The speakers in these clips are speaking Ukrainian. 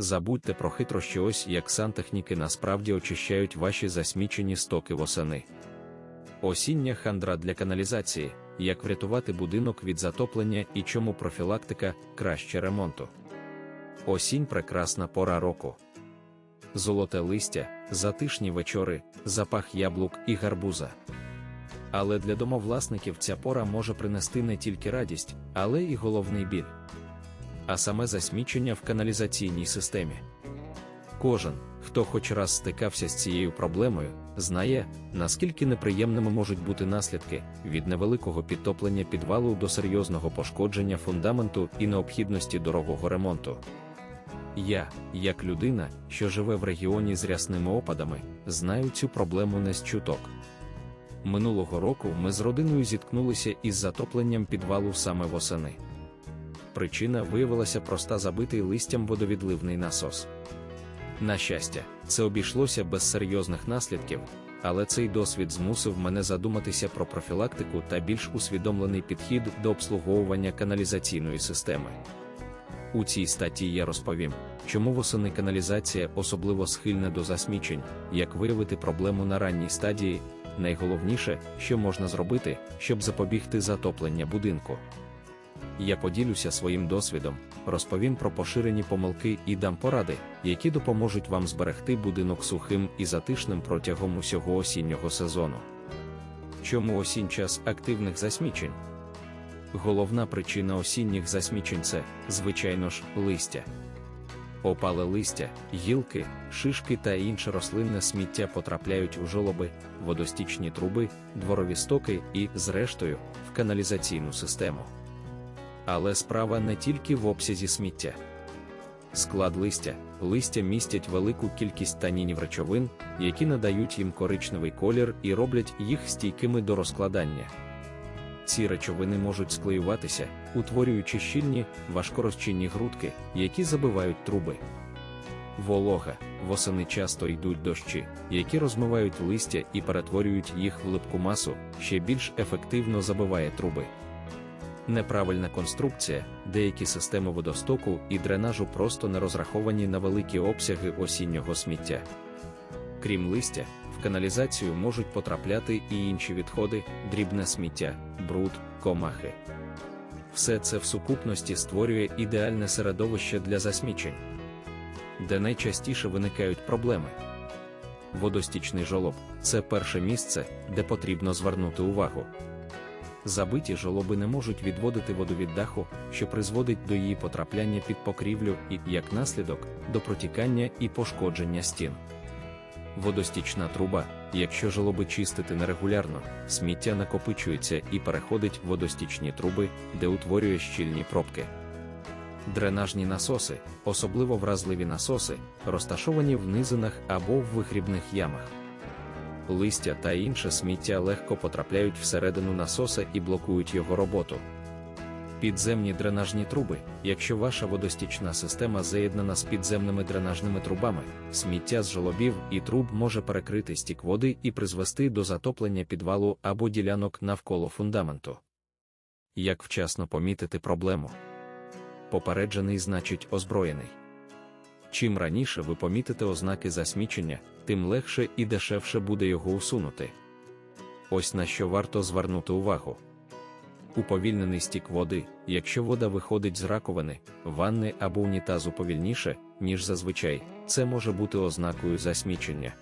Забудьте про хитрощі ось як сантехніки насправді очищають ваші засмічені стоки восени. Осіння хандра для каналізації, як врятувати будинок від затоплення і чому профілактика краще ремонту. Осінь прекрасна пора року. Золоте листя, затишні вечори, запах яблук і гарбуза. Але для домовласників ця пора може принести не тільки радість, але і головний біль. А саме засмічення в каналізаційній системі. Кожен, хто хоч раз стикався з цією проблемою, знає, наскільки неприємними можуть бути наслідки від невеликого підтоплення підвалу до серйозного пошкодження фундаменту і необхідності дорогого ремонту. Я, як людина, що живе в регіоні з рясними опадами, знаю цю проблему не з чуток. Минулого року ми з родиною зіткнулися із затопленням підвалу саме восени. Причина виявилася проста забитий листям водовідливний насос. На щастя, це обійшлося без серйозних наслідків, але цей досвід змусив мене задуматися про профілактику та більш усвідомлений підхід до обслуговування каналізаційної системи. У цій статті я розповім, чому восени каналізація особливо схильна до засмічень, як виявити проблему на ранній стадії, найголовніше, що можна зробити, щоб запобігти затоплення будинку. Я поділюся своїм досвідом, розповім про поширені помилки і дам поради, які допоможуть вам зберегти будинок сухим і затишним протягом усього осіннього сезону. Чому осінь час активних засмічень? Головна причина осінніх засмічень це, звичайно ж, листя. Опале листя, гілки, шишки та інше рослинне сміття потрапляють у жолоби, водостічні труби, дворові стоки і, зрештою, в каналізаційну систему. Але справа не тільки в обсязі сміття. Склад листя, листя містять велику кількість танінів речовин, які надають їм коричневий колір і роблять їх стійкими до розкладання. Ці речовини можуть склеюватися, утворюючи щільні, важкорозчинні грудки, які забивають труби. Волога, восени часто йдуть дощі, які розмивають листя і перетворюють їх в липку масу, ще більш ефективно забиває труби. Неправильна конструкція, деякі системи водостоку і дренажу просто не розраховані на великі обсяги осіннього сміття. Крім листя, в каналізацію можуть потрапляти і інші відходи, дрібне сміття, бруд, комахи. Все це в сукупності створює ідеальне середовище для засмічень, де найчастіше виникають проблеми. Водостічний жолоб це перше місце, де потрібно звернути увагу. Забиті жолоби не можуть відводити воду від даху, що призводить до її потрапляння під покрівлю і, як наслідок, до протікання і пошкодження стін. Водостічна труба, якщо жолоби чистити нерегулярно, сміття накопичується і переходить в водостічні труби, де утворює щільні пробки. Дренажні насоси, особливо вразливі насоси, розташовані в низинах або в вихрібних ямах. Листя та інше сміття легко потрапляють всередину насоса і блокують його роботу. Підземні дренажні труби, якщо ваша водостічна система заєднана з підземними дренажними трубами, сміття з жолобів і труб може перекрити стік води і призвести до затоплення підвалу або ділянок навколо фундаменту. Як вчасно помітити проблему? Попереджений значить озброєний. Чим раніше ви помітите ознаки засмічення, тим легше і дешевше буде його усунути. Ось на що варто звернути увагу. Уповільнений стік води, якщо вода виходить з раковини, ванни або унітазу повільніше, ніж зазвичай, це може бути ознакою засмічення.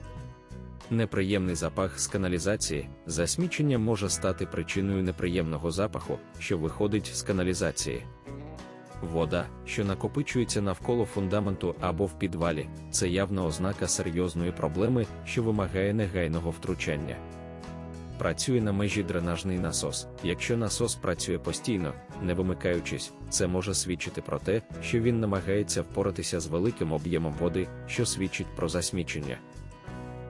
Неприємний запах з каналізації, засмічення може стати причиною неприємного запаху, що виходить з каналізації. Вода, що накопичується навколо фундаменту або в підвалі, це явна ознака серйозної проблеми, що вимагає негайного втручання. Працює на межі дренажний насос. Якщо насос працює постійно, не вимикаючись, це може свідчити про те, що він намагається впоратися з великим об'ємом води, що свідчить про засмічення.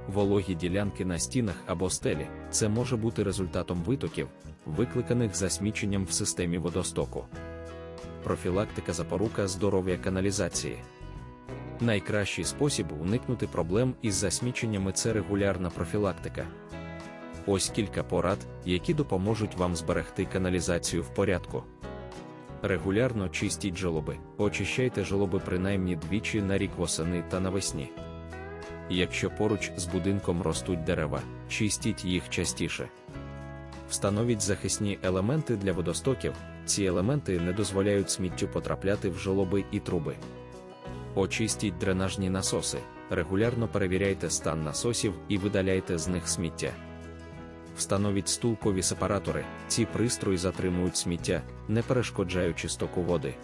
Вологі ділянки на стінах або стелі це може бути результатом витоків, викликаних засміченням в системі водостоку. Профілактика запорука здоров'я каналізації. Найкращий спосіб уникнути проблем із засміченнями це регулярна профілактика. Ось кілька порад, які допоможуть вам зберегти каналізацію в порядку. Регулярно чистіть жолоби, очищайте жолоби принаймні двічі на рік восени та навесні. Якщо поруч з будинком ростуть дерева, чистіть їх частіше. Встановіть захисні елементи для водостоків, ці елементи не дозволяють сміттю потрапляти в жолоби і труби. Очистіть дренажні насоси, регулярно перевіряйте стан насосів і видаляйте з них сміття. Встановіть стулкові сепаратори, ці пристрої затримують сміття, не перешкоджаючи стоку води.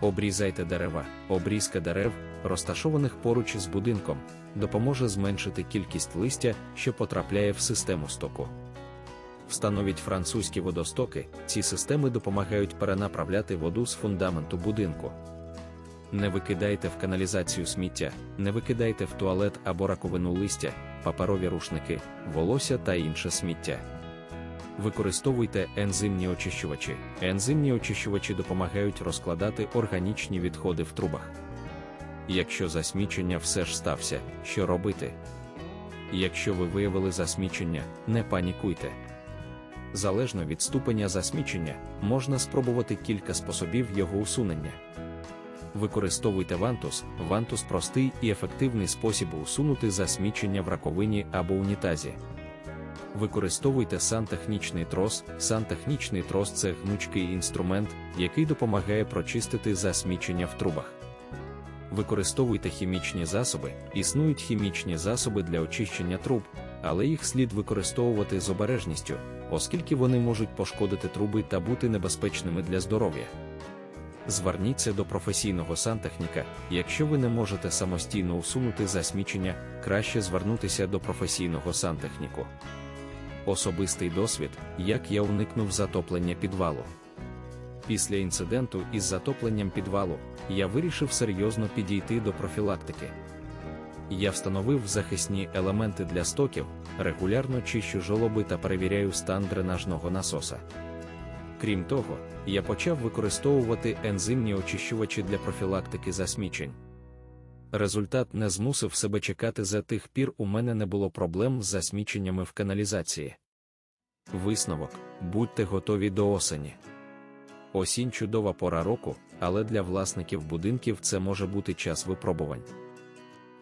Обрізайте дерева, обрізка дерев, розташованих поруч з будинком, допоможе зменшити кількість листя, що потрапляє в систему стоку. Встановіть французькі водостоки, ці системи допомагають перенаправляти воду з фундаменту будинку. Не викидайте в каналізацію сміття, не викидайте в туалет або раковину листя, паперові рушники, волосся та інше сміття. Використовуйте ензимні очищувачі. Ензимні очищувачі допомагають розкладати органічні відходи в трубах. Якщо засмічення все ж стався, що робити? Якщо ви виявили засмічення, не панікуйте. Залежно від ступеня засмічення, можна спробувати кілька способів його усунення. Використовуйте вантус. Вантус простий і ефективний спосіб усунути засмічення в раковині або унітазі. Використовуйте сантехнічний трос. Сантехнічний трос це гнучкий інструмент, який допомагає прочистити засмічення в трубах. Використовуйте хімічні засоби. Існують хімічні засоби для очищення труб, але їх слід використовувати з обережністю, оскільки вони можуть пошкодити труби та бути небезпечними для здоров'я. Зверніться до професійного сантехніка, якщо ви не можете самостійно усунути засмічення, краще звернутися до професійного сантехніку. Особистий досвід, як я уникнув затоплення підвалу. Після інциденту із затопленням підвалу я вирішив серйозно підійти до профілактики. Я встановив захисні елементи для стоків, регулярно чищу жолоби та перевіряю стан дренажного насоса. Крім того, я почав використовувати ензимні очищувачі для профілактики засмічень. Результат не змусив себе чекати за тих пір у мене не було проблем з засміченнями в каналізації. Висновок будьте готові до осені. Осінь чудова пора року, але для власників будинків це може бути час випробувань.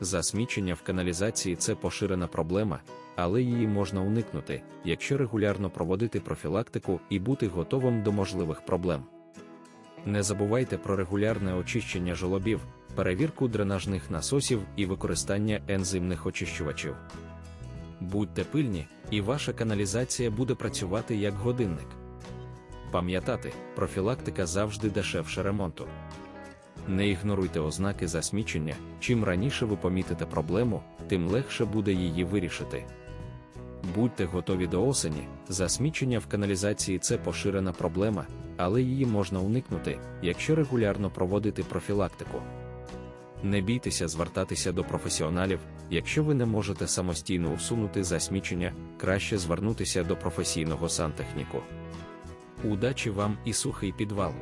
Засмічення в каналізації це поширена проблема, але її можна уникнути, якщо регулярно проводити профілактику і бути готовим до можливих проблем. Не забувайте про регулярне очищення жолобів, перевірку дренажних насосів і використання ензимних очищувачів. Будьте пильні, і ваша каналізація буде працювати як годинник. Пам'ятати, профілактика завжди дешевше ремонту. Не ігноруйте ознаки засмічення, чим раніше ви помітите проблему, тим легше буде її вирішити. Будьте готові до осені, засмічення в каналізації це поширена проблема, але її можна уникнути, якщо регулярно проводити профілактику. Не бійтеся звертатися до професіоналів, якщо ви не можете самостійно усунути засмічення, краще звернутися до професійного сантехніку. Удачі вам і сухий підвал!